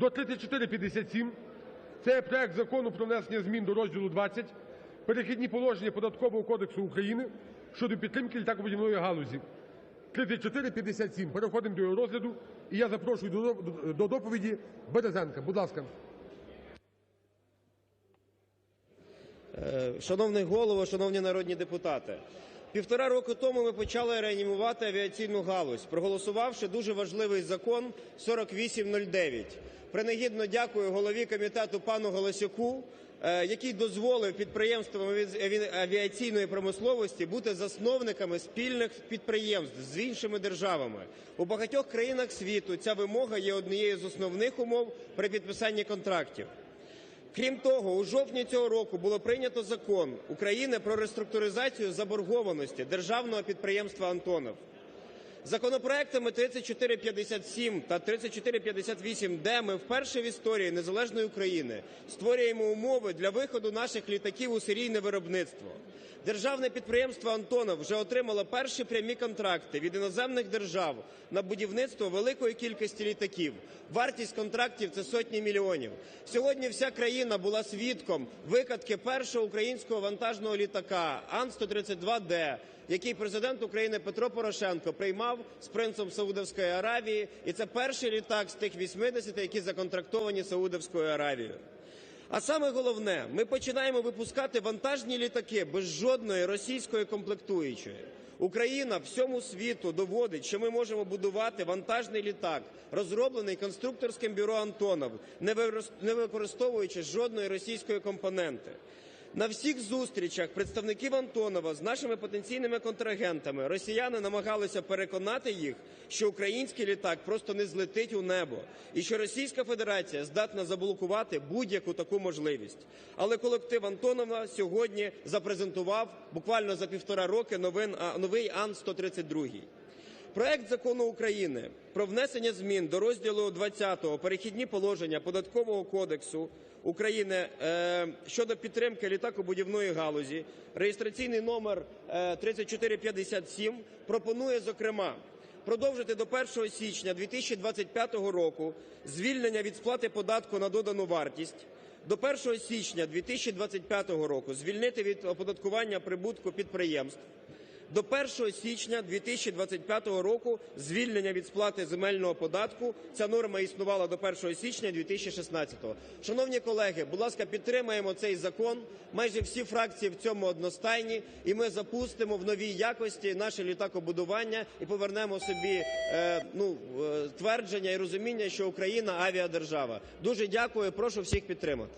до 3457. Це є проект Закону про внесення змін до розділу ХХ "Перехідні положення" Податкового кодексу України щодо підтримки літакобудівної галузі (3457). Переходимо до його розгляду. І я запрошую до до доповіді Березенка. Будь ласка. Шановний Голово, шановні народні депутати! Півтора року тому ми почали реанімувати авіаційну галузь, проголосувавши дуже важливий Закон 4809. Принагідно дякую голові комітету пану Галасюку, який дозволив підприємствам авіаційної промисловості бути засновниками спільних підприємств з іншими державами. У багатьох країнах світу ця вимога є однією з основних умов при підписанні контрактів. Крім того, у жовтні цього року було прийнято Закон України про реструктуризацію заборгованості державного підприємства "Антонов". Законопроектами 3457 та 3458-д ми вперше в історії незалежної України створюємо умови для виходу наших літаків у серійне виробництво. Державне підприємство "Антонов" вже отримало перші прямі контракти від іноземних держав на будівництво великої кількості літаків. Вартість контрактів – це сотні мільйонів. Сьогодні вся країна була свідком викатки першого українського вантажного літака Ан-132д, який Президент України Петро Порошенко приймав з принцем Саудівської Аравії, і це перший літак з тих 80, які законтрактовані Саудівською Аравією. А саме головне, ми починаємо випускати вантажні літаки без жодної російської комплектуючої. Україна всьому світу доводить, що ми можемо будувати вантажний літак, розроблений конструкторським бюро "Антонов", не використовуючи жодної російської компоненти. На всіх зустрічах представників "Антонова" з нашими потенційними контрагентами росіяни намагалися переконати їх, що український літак просто не злетить у небо і що Російська Федерація здатна заблокувати будь-яку таку можливість. Але колектив "Антонова" сьогодні запрезентував буквально за півтора роки новий Ан-132. Проект Закону України про внесення змін до розділу ХХ "Перехідні положення" Податкового кодексу України щодо підтримки літакобудівної галузі (реєстраційний номер 3457) пропонує, зокрема, продовжити до 1 січня 2025 року звільнення від сплати податку на додану вартість, до 1 січня 2025 року звільнити від оподаткування прибутку підприємств, до 1 січня 2025 року звільнення від сплати земельного податку. Ця норма існувала до 1 січня 2016-го. Шановні колеги, будь ласка, підтримаємо цей закон. Майже всі фракції в цьому одностайні, і ми запустимо в новій якості наше літакобудування і повернемо собі ну, твердження і розуміння, що Україна – авіадержава. Дуже дякую. Прошу всіх підтримати.